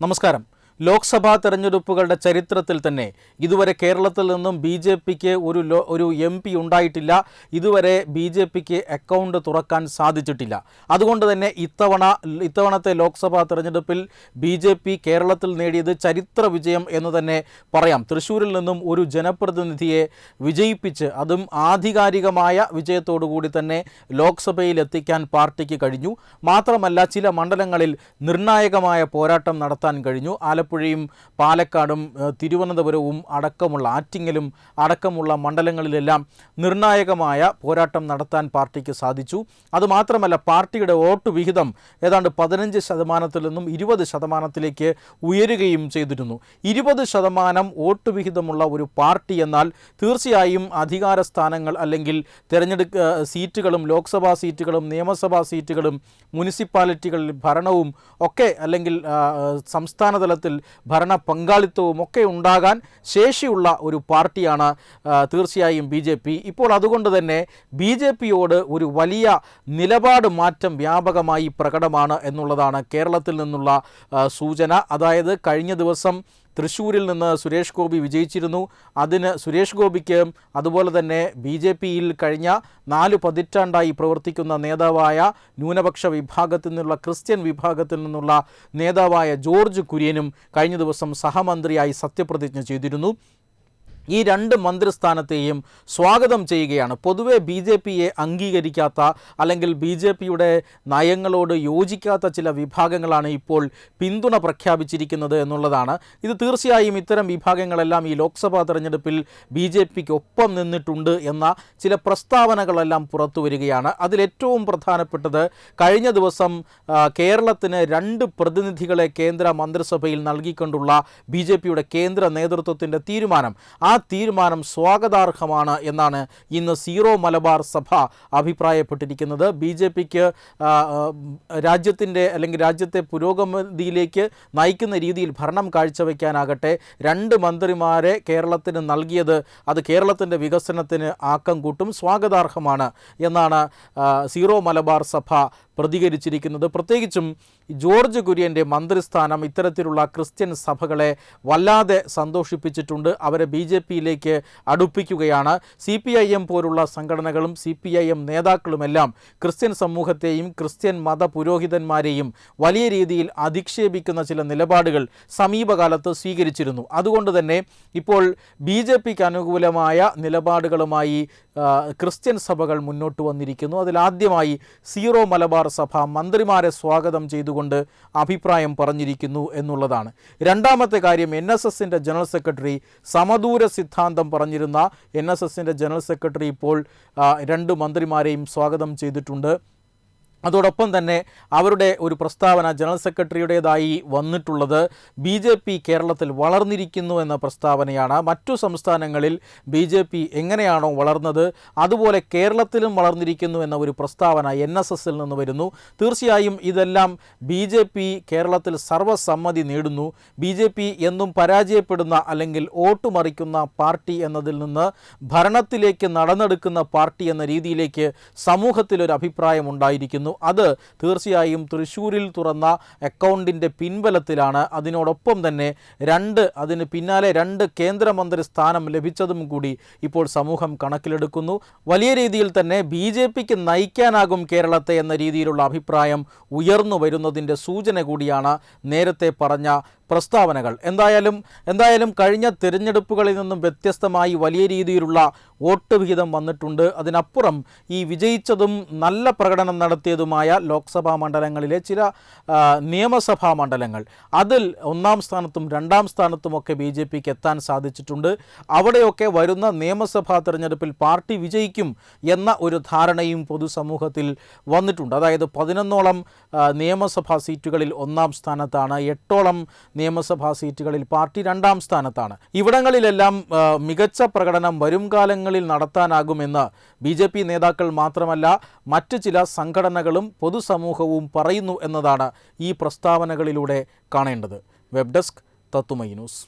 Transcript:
നമസ്കാരം. ലോക്സഭാ തെരഞ്ഞെടുപ്പുകളുടെ ചരിത്രത്തിൽ തന്നെ ഇതുവരെ കേരളത്തിൽ നിന്നും ബി ജെ പിക്ക് ഒരു ഒരു എം പി ഉണ്ടായിട്ടില്ല. ഇതുവരെ ബി ജെ പിക്ക് അക്കൗണ്ട് തുറക്കാൻ സാധിച്ചിട്ടില്ല. അതുകൊണ്ട് തന്നെ ഇത്തവണ ഇത്തവണത്തെ ലോക്സഭാ തെരഞ്ഞെടുപ്പിൽ ബി ജെ പി കേരളത്തിൽ നേടിയത് ചരിത്ര വിജയം എന്ന് തന്നെ പറയാം. തൃശ്ശൂരിൽ നിന്നും ഒരു ജനപ്രതിനിധിയെ വിജയിപ്പിച്ച് അതും ആധികാരികമായ വിജയത്തോടു കൂടി തന്നെ ലോക്സഭയിൽ എത്തിക്കാൻ പാർട്ടിക്ക് കഴിഞ്ഞു. മാത്രമല്ല ചില മണ്ഡലങ്ങളിൽ നിർണായകമായ പോരാട്ടം നടത്താൻ കഴിഞ്ഞു. ആലപ്പുഴയും പാലക്കാടും തിരുവനന്തപുരവും അടക്കമുള്ള ആറ്റിങ്ങലും അടക്കമുള്ള മണ്ഡലങ്ങളിലെല്ലാം നിർണായകമായ പോരാട്ടം നടത്താൻ പാർട്ടിക്ക് സാധിച്ചു. അതുമാത്രമല്ല പാർട്ടിയുടെ വോട്ട് വിഹിതം ഏതാണ്ട് പതിനഞ്ച് ശതമാനത്തിൽ നിന്നും ഇരുപത് ശതമാനത്തിലേക്ക് ഉയരുകയും ചെയ്തിരുന്നു. ഇരുപത് ശതമാനം വോട്ട് വിഹിതമുള്ള ഒരു പാർട്ടി എന്നാൽ തീർച്ചയായും അധികാര സ്ഥാനങ്ങൾ അല്ലെങ്കിൽ തിരഞ്ഞെടുക്ക സീറ്റുകളും ലോക്സഭാ സീറ്റുകളും നിയമസഭാ സീറ്റുകളും മുനിസിപ്പാലിറ്റികളിൽ ഭരണവും ഒക്കെ അല്ലെങ്കിൽ സംസ്ഥാനതലത്തിൽ സംസ്ഥാന തലത്തിൽ ഭരണ പങ്കാളിത്തവും ഒക്കെ ഉണ്ടാകാൻ ശേഷിയുള്ള ഒരു പാർട്ടിയാണ് തീർച്ചയായും ബി ജെ പി. ഇപ്പോൾ അതുകൊണ്ട് തന്നെ ബി ജെ പിയോട് ഒരു വലിയ നിലപാട് മാറ്റം വ്യാപകമായി പ്രകടമാണ് എന്നുള്ളതാണ് കേരളത്തിൽ നിന്നുള്ള സൂചന. അതായത് കഴിഞ്ഞ ദിവസം തൃശ്ശൂരിൽ നിന്ന് സുരേഷ് ഗോപി വിജയിച്ചിരുന്നു. അതിന് സുരേഷ് ഗോപിക്ക് അതുപോലെ തന്നെ ബി ജെ പിയിൽ കഴിഞ്ഞ നാല് പതിറ്റാണ്ടായി പ്രവർത്തിക്കുന്ന നേതാവായ ന്യൂനപക്ഷ വിഭാഗത്തിൽ നിന്നുള്ള ക്രിസ്ത്യൻ വിഭാഗത്തിൽ നിന്നുള്ള നേതാവായ ജോർജ് കുര്യനും കഴിഞ്ഞ ദിവസം സഹമന്ത്രിയായി സത്യപ്രതിജ്ഞ ചെയ്തിരുന്നു. ഈ രണ്ട് മന്ത്രിസ്ഥാനത്തെയും സ്വാഗതം ചെയ്യുകയാണ്. പൊതുവെ ബി ജെ പിയെ അംഗീകരിക്കാത്ത അല്ലെങ്കിൽ ബി ജെ പിയുടെ നയങ്ങളോട് യോജിക്കാത്ത ചില വിഭാഗങ്ങളാണ് ഇപ്പോൾ പിന്തുണ പ്രഖ്യാപിച്ചിരിക്കുന്നത് എന്നുള്ളതാണ്. ഇത് തീർച്ചയായും ഇത്തരം വിഭാഗങ്ങളെല്ലാം ഈ ലോക്സഭാ തെരഞ്ഞെടുപ്പിൽ ബി ജെ പിക്ക് ഒപ്പം നിന്നിട്ടുണ്ട് എന്ന ചില പ്രസ്താവനകളെല്ലാം പുറത്തു വരികയാണ്. അതിലേറ്റവും പ്രധാനപ്പെട്ടത് കഴിഞ്ഞ ദിവസം കേരളത്തിന് രണ്ട് പ്രതിനിധികളെ കേന്ദ്ര മന്ത്രിസഭയിൽ നൽകിക്കൊണ്ടുള്ള ബി കേന്ദ്ര നേതൃത്വത്തിന്റെ തീരുമാനം. ആ തീരുമാനം സ്വാഗതാർഹമാണ് എന്നാണ് ഇന്ന് സീറോ മലബാർ സഭ അഭിപ്രായപ്പെട്ടിരിക്കുന്നത്. ബി ജെ പിക്ക് രാജ്യത്തിന്റെ അല്ലെങ്കിൽ രാജ്യത്തെ പുരോഗതിയിലേക്ക് നയിക്കുന്ന രീതിയിൽ ഭരണം കാഴ്ചവെക്കാനാകട്ടെ രണ്ട് മന്ത്രിമാരെ കേരളത്തിന് നൽകിയത് അത് കേരളത്തിന്റെ വികസനത്തിന് ആക്കം കൂട്ടും സ്വാഗതാർഹമാണ് എന്നാണ് സീറോ മലബാർ സഭ പ്രതികരിച്ചിരിക്കുന്നത്. പ്രത്യേകിച്ചും ജോർജ് കുര്യന്റെ മന്ത്രിസ്ഥാനം ഇത്തരത്തിലുള്ള ക്രിസ്ത്യൻ സഭകളെ വല്ലാതെ സന്തോഷിപ്പിച്ചിട്ടുണ്ട്. അവരെ ബി ജെ പിയിലേക്ക് അടുപ്പിക്കുകയാണ്. സി പി ഐ എം പോലുള്ള സംഘടനകളും സി പി ഐ എം നേതാക്കളുമെല്ലാം ക്രിസ്ത്യൻ സമൂഹത്തെയും ക്രിസ്ത്യൻ മത പുരോഹിതന്മാരെയും വലിയ രീതിയിൽ അധിക്ഷേപിക്കുന്ന ചില നിലപാടുകൾ സമീപകാലത്ത് സ്വീകരിച്ചിരുന്നു. അതുകൊണ്ട് തന്നെ ഇപ്പോൾ ബി ജെ പിക്ക് അനുകൂലമായ നിലപാടുകളുമായി ക്രിസ്ത്യൻ സഭകൾ മുന്നോട്ട് വന്നിരിക്കുന്നു. അതിലാദ്യമായി സീറോ മലബാർ സഭ മന്ത്രിമാരെ സ്വാഗതം ചെയ്തുകൊണ്ട് അഭിപ്രായം പറഞ്ഞിരിക്കുന്നു എന്നുള്ളതാണ്. രണ്ടാമത്തെ കാര്യം എൻ എസ് എസിന്റെ ജനറൽ സെക്രട്ടറി സമദൂര സിദ്ധാന്തം പറഞ്ഞിരുന്ന എൻ എസ് എസിന്റെ ജനറൽ സെക്രട്ടറി ഇപ്പോൾ രണ്ട് മന്ത്രിമാരെയും സ്വാഗതം ചെയ്തിട്ടുണ്ട്. അതോടൊപ്പം തന്നെ അവരുടെ ഒരു പ്രസ്താവന ജനറൽ സെക്രട്ടറിയുടേതായി വന്നിട്ടുള്ളത് ബി ജെ പി കേരളത്തിൽ വളർന്നിരിക്കുന്നു എന്ന പ്രസ്താവനയാണ്. മറ്റു സംസ്ഥാനങ്ങളിൽ ബി ജെ പി എങ്ങനെയാണോ വളർന്നത് അതുപോലെ കേരളത്തിലും വളർന്നിരിക്കുന്നു എന്ന ഒരു പ്രസ്താവന എൻ എസ് എസിൽ നിന്ന് വരുന്നു. തീർച്ചയായും ഇതെല്ലാം ബി ജെ പി കേരളത്തിൽ സർവസമ്മതി നേടുന്നു. ബി ജെ പി എന്നും പരാജയപ്പെടുന്ന അല്ലെങ്കിൽ വോട്ട് മറിക്കുന്ന പാർട്ടി എന്നതിൽ നിന്ന് ഭരണത്തിലേക്ക് നടന്നെടുക്കുന്ന പാർട്ടി എന്ന രീതിയിലേക്ക് സമൂഹത്തിലൊരു അഭിപ്രായം ഉണ്ടായിരിക്കുന്നു. അത് തീർച്ചയായും തൃശ്ശൂരിൽ തുറന്ന അക്കൗണ്ടിന്റെ പിൻബലത്തിലാണ്. അതിനോടൊപ്പം തന്നെ രണ്ട് അതിന് പിന്നാലെ രണ്ട് കേന്ദ്രമന്ത്രി സ്ഥാനം ലഭിച്ചതും കൂടി ഇപ്പോൾ സമൂഹം കണക്കിലെടുക്കുന്നു. വലിയ രീതിയിൽ തന്നെ ബി ജെ പിക്ക് നയിക്കാനാകും കേരളത്തെ എന്ന രീതിയിലുള്ള അഭിപ്രായം ഉയർന്നു വരുന്നതിന്റെ സൂചന കൂടിയാണ് നേരത്തെ പറഞ്ഞ പ്രസ്താവനകൾ. എന്തായാലും എന്തായാലും കഴിഞ്ഞ തിരഞ്ഞെടുപ്പുകളിൽ നിന്നും വ്യത്യസ്തമായി വലിയ രീതിയിലുള്ള വോട്ട് വിഹിതം വന്നിട്ടുണ്ട്. അതിനപ്പുറം ഈ വിജയിച്ചതും നല്ല പ്രകടനം നടത്തിയതുമായ ലോക്സഭാ മണ്ഡലങ്ങളിലെ ചില നിയമസഭാ മണ്ഡലങ്ങൾ. അതിൽ ഒന്നാം സ്ഥാനത്തും രണ്ടാം സ്ഥാനത്തുമൊക്കെ ബി ജെ പിക്ക് എത്താൻ സാധിച്ചിട്ടുണ്ട്. അവിടെയൊക്കെ വരുന്ന നിയമസഭാ തിരഞ്ഞെടുപ്പിൽ പാർട്ടി വിജയിക്കും എന്ന ഒരു ധാരണയും പൊതുസമൂഹത്തിൽ വന്നിട്ടുണ്ട്. അതായത് പതിനൊന്നോളം നിയമസഭാ സീറ്റുകളിൽ ഒന്നാം സ്ഥാനത്താണ് എട്ടോളം നിയമസഭാ സീറ്റുകളിൽ പാർട്ടി രണ്ടാം സ്ഥാനത്താണ്. ഇവിടങ്ങളിലെല്ലാം മികച്ച പ്രകടനം വരും കാലങ്ങളിൽ നടത്താനാകുമെന്ന് ബി ജെ പി നേതാക്കൾ മാത്രമല്ല മറ്റ് ചില സംഘടനകളും പൊതുസമൂഹവും പറയുന്നു എന്നതാണ് ഈ പ്രസ്താവനകളിലൂടെ കാണേണ്ടത്. Web desk Thathumai news.